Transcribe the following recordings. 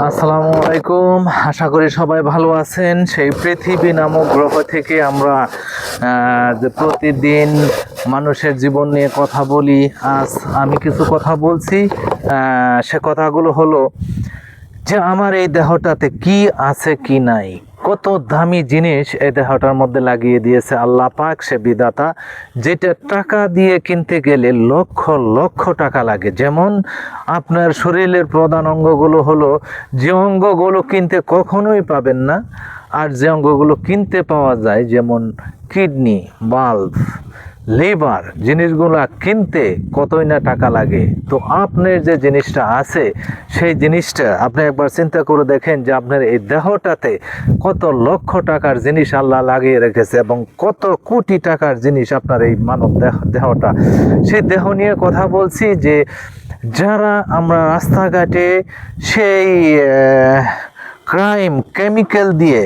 আসসালামু আলাইকুম আশা করি সবাই ভালো আছেন। সেই পৃথিবী নামক গ্রহ থেকে আমরা যে প্রতিদিন মানুষের জীবন নিয়ে কথা বলি, আজ আমি কিছু কথা বলছি। সে কথাগুলো হলো যে, আমার এই দেহটাতে কি আছে কি নাই? কত দামি জিনিস এই দেহটার মধ্যে লাগিয়ে দিয়েছে আল্লাহ পাক, সে বিদাতা যেটা টাকা দিয়ে কিনতে গেলে লক্ষ লক্ষ টাকা লাগে। যেমন আপনার শরীরের প্রধান অঙ্গগুলো হলো, যে অঙ্গগুলো কিনতে কখনোই পাবেন না, আর যে অঙ্গগুলো কিনতে পাওয়া যায়, যেমন কিডনি, বাল্ব লিভার জিনিসগুলো কিনতে কতই না টাকা লাগে। তো আপনার যে জিনিসটা আছে, সেই জিনিসটা আপনি একবার চিন্তা করে দেখেন যে আপনার এই দেহটাতে কত লক্ষ টাকার জিনিস আল্লাহ লাগিয়ে রেখেছে এবং কত কোটি টাকার জিনিস আপনার এই মানব দেহ, দেহটা। সেই দেহ নিয়ে কথা বলছি যে যারা আমরা রাস্তাঘাটে সেই ক্রাইম কেমিক্যাল দিয়ে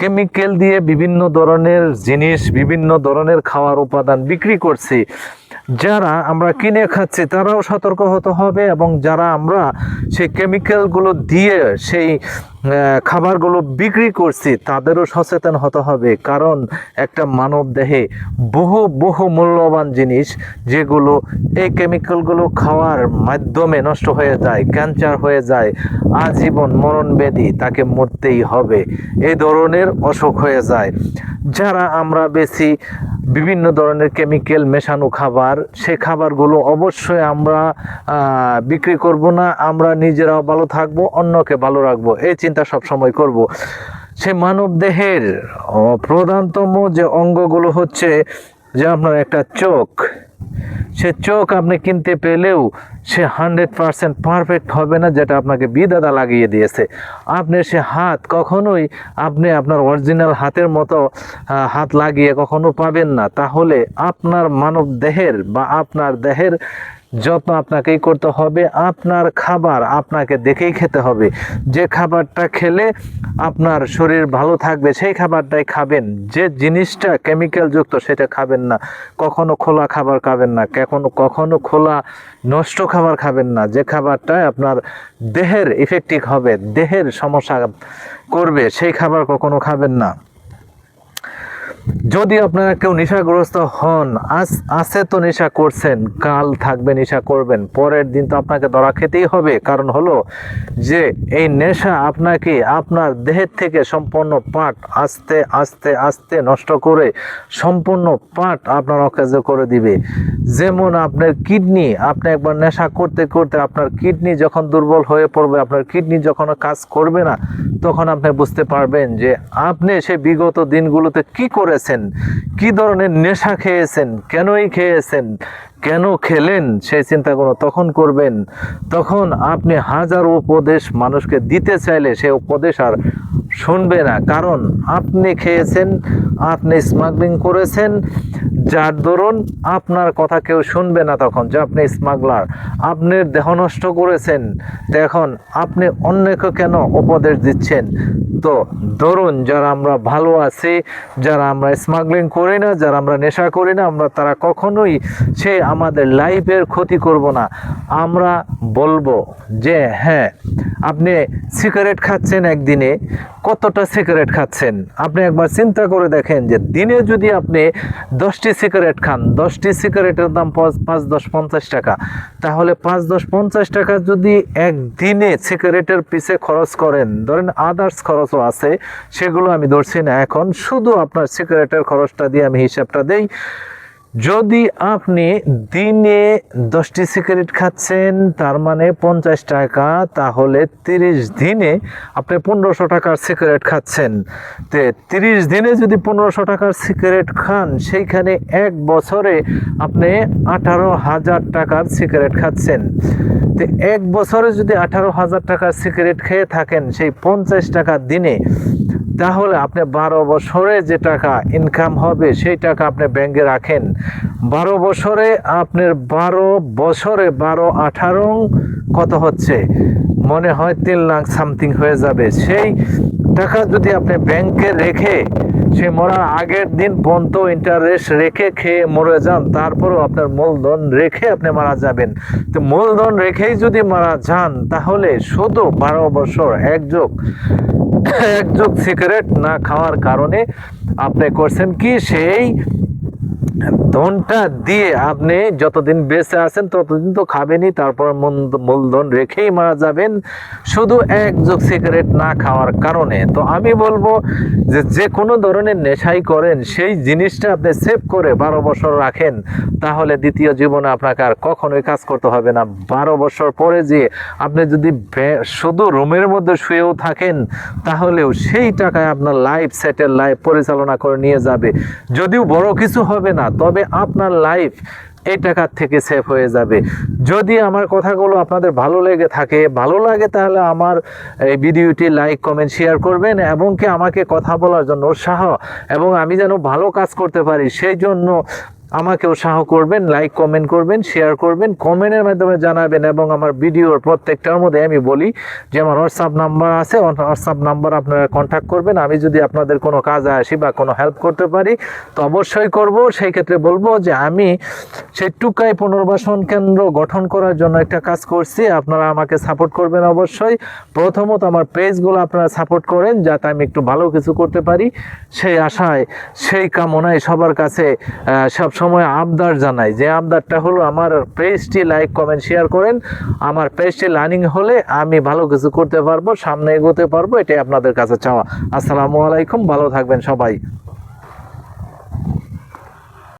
কেমিক্যাল দিয়ে বিভিন্ন ধরনের জিনিস বিভিন্ন ধরনের খাওয়ার উপাদান বিক্রি করছি। যারা আমরা কিনে খাচ্ছি, তারাও সতর্ক হতে হবে এবং যারা আমরা সেই কেমিক্যালগুলো দিয়ে সেই খাবারগুলো বিক্রি করছি, তাদেরও সচেতন হতে হবে। কারণ একটা মানব দেহে বহু বহু মূল্যবান জিনিস যেগুলো এই কেমিক্যালগুলো খাওয়ার মাধ্যমে নষ্ট হয়ে যায় ক্যান্সার হয়ে যায়, আজীবন মরণ ব্যাধি তাকে মরতেই হবে। এই ধরনের অসুখ হয়ে যায়। যারা আমরা বেশি বিভিন্ন ধরনের কেমিক্যাল মেশানো খাবার, সে খাবারগুলো অবশ্যই আমরা বিক্রি করব না, আমরা নিজেরাও ভালো থাকব, অন্যকে ভালো রাখব, এই চিন্তা সব সময় করব। সে মানব দেহের প্রধানতম যে অঙ্গগুলো হচ্ছে, যে আপনার একটা চোখ সে চোখ আপনি কিনতে পেলেও সে হান্ড্রেড পারসেন্ট পারফেক্ট হবে না যেটা আপনাকে বিদাদা লাগিয়ে দিয়েছে। আপনি সে হাত কখনোই আপনি আপনার অরিজিনাল হাতের মতো হাত লাগিয়ে কখনো পাবেন না। তাহলে আপনার মানব দেহের বা আপনার দেহের যত্ন আপনাকেই করতে হবে, আপনার খাবার আপনাকে দেখেই খেতে হবে। যে খাবারটা খেলে আপনার শরীর ভালো থাকবে, সেই খাবারটাই খাবেন। যে জিনিসটা কেমিক্যাল যুক্ত, সেটা খাবেন না। কখনো খোলা খাবার খাবেন না, কখনো কখনো খোলা নষ্ট খাবার খাবেন না। যে খাবারটা আপনার দেহের ইফেক্টিভ হবে, দেহের সমস্যা করবে, সেই খাবার কখনো খাবেন না। যদি আপনারা কেউ নেশাগ্রস্ত হন, আজ আছে তো নেশা করছেন, কাল থাকবে, নেশা করবেন, পরের দিন তো আপনাকে ধরা খেতেই হবে। কারণ হলো যে এই নেশা আপনাকে আপনার দেহের থেকে সম্পূর্ণ পাট আস্তে আস্তে আস্তে নষ্ট করে সম্পূর্ণ পাট আপনার অকেজ করে দিবে। যেমন আপনার কিডনি, আপনি একবার নেশা করতে করতে আপনার কিডনি যখন দুর্বল হয়ে পড়বে, আপনার কিডনি যখন কাজ করবে না, তখন আপনি বুঝতে পারবেন যে আপনি সে বিগত দিনগুলোতে কি করেছেন? কি ধরনের নেশা খেয়েছেন? কেনই খেয়েছেন? কেন খেলেন? সেই চিন্তাগুলো তখন করবেন। তখন আপনি হাজার উপদেশ মানুষকে দিতে চাইলে সে উপদেশ আর শুনবে না। কারণ আপনি খেয়েছেন, আপনি স্মাগলিং করেছেন, যার দরুন আপনার কথা কেউ শুনবে না তখন যে আপনি স্মাগলার আপনি দেহ নষ্ট করেছেন। এখন আপনি অন্যকে কেন উপদেশ দিচ্ছেন? তো ধরুন যারা আমরা ভালো আছি, যারা আমরা স্মাগলিং করি না, যারা আমরা নেশা করি না, আমরা তারা কখনোই সে আমাদের লাইফের ক্ষতি করব না। আমরা বলব যে হ্যাঁ আপনি সিগারেট খাচ্ছেন একদিনে কতটা সিগারেট খাচ্ছেন? আপনি একবার চিন্তা করে দেখেন যে দিনে যদি আপনি দশটি সিগারেট খান, দশটি সিগারেটের দাম পাঁচ- দশ, পঞ্চাশ টাকা। তাহলে পাঁচ, দশ, পঞ্চাশ টাকা যদি একদিনে সিগারেটের পিছে খরচ করেন, ধরেন আদার্স খরচও আছে, সেগুলো আমি ধরছি না এখন। শুধু আপনার সিগারেটের খরচটা দিয়ে আমি হিসাবটা দেই। যদি আপনি দিনে দশটি সিগারেট খাচ্ছেন, তার মানে পঞ্চাশ টাকা, তাহলে তিরিশ দিনে আপনি পনেরোশো টাকার সিগারেট খাচ্ছেন। তে তিরিশ দিনে যদি পনেরোশো টাকার সিগারেট খান, সেইখানে এক বছরে আপনি আঠারো হাজার টাকার সিগারেট খাচ্ছেন। তো এক বছরে যদি আঠারো হাজার টাকার সিগারেট খেয়ে থাকেন, সেই পঞ্চাশ টাকা দিনে তাহলে আপনি বারো বছরে যে টাকা ইনকাম হবে, সেই টাকা আপনি ব্যাংকে রাখেন। বারো বছরে আপনার বারো বছরে বারো আঠারো কত হচ্ছে? মনে হয় তিন লাখ সামথিং হয়ে যাবে। সেই টাকা যদি আপনি ব্যাংকে রেখে সে মরার আগের দিন পর্যন্ত ইন্টারেস্ট রেখে খেয়ে মরে যান, তারপরেও আপনার মূলধন রেখে আপনি মারা যাবেন। তো মূলধন রেখেই যদি মারা যান, তাহলে শুধু বারো বছর এক যোগ, এক সিগারেট না খাওয়ার কারণে আপনি করছেন কি? সেই ধনটা দিয়ে আপনি যতদিন বেঁচে আছেন, ততদিন তো খাবেনই, তারপর মূল- মূলধন রেখেই মারা যাবেন। শুধু এক সিগারেট না খাওয়ার কারণে। তো আমি বলব যে যে কোনো ধরনের নেশাই করেন, সেই জিনিসটা আপনি সেভ করে বারো বছর রাখেন, তাহলে দ্বিতীয় জীবনে আপনাকে আর কখনোই কাজ করতে হবে না। বারো বছর পরে যে আপনি যদি শুধু রুমের মধ্যে শুয়েও থাকেন, তাহলেও সেই টাকায় আপনার লাইফ সেটেল লাইফ পরিচালনা করে নিয়ে যাবে। যদিও বড় কিছু হবে না তবে আপনার লাইফ এই টাকার থেকে সেফ হয়ে যাবে। যদি আমার কথাগুলো আপনাদের ভালো লেগে থাকে, ভালো লাগে তাহলে আমার এই ভিডিওটি লাইক কমেন্ট শেয়ার করবেন এবং কি আমাকে কথা বলার জন্য উৎসাহ এবং আমি যেন ভালো কাজ করতে পারি, সেই জন্য আমাকে উৎসাহ করবেন লাইক কমেন্ট করবেন শেয়ার করবেন কমেন্টের মাধ্যমে জানাবেন এবং আমার ভিডিওর প্রত্যেকটার মধ্যে আমি বলি যে আমার হোয়াটসঅ্যাপ নাম্বার আছে হোয়াটসঅ্যাপ নাম্বার আপনারা কন্ট্যাক্ট করবেন। আমি যদি আপনাদের কোনো কাজে আসি বা কোনো হেল্প করতে পারি, তো অবশ্যই করব। সেই ক্ষেত্রে বলব যে আমি সেই টুকাই পুনর্বাসন কেন্দ্র গঠন করার জন্য একটা কাজ করছি। আপনারা আমাকে সাপোর্ট করবেন অবশ্যই। প্রথমত আমার পেজগুলো আপনারা সাপোর্ট করেন যাতে আমি একটু ভালো কিছু করতে পারি। সেই আশায়, সেই কামনায় সবার কাছে সব সময় আবদার জানাই যে আবদারটা হলো আমার পেজটি লাইক, কমেন্ট, শেয়ার করেন। আমার পেজটি লার্নিং হলে আমি ভালো কিছু করতে পারব, সামনে এগোতে পারব, এটাই আপনাদের কাছে চাওয়া। আসসালামু আলাইকুম, ভালো থাকবেন সবাই।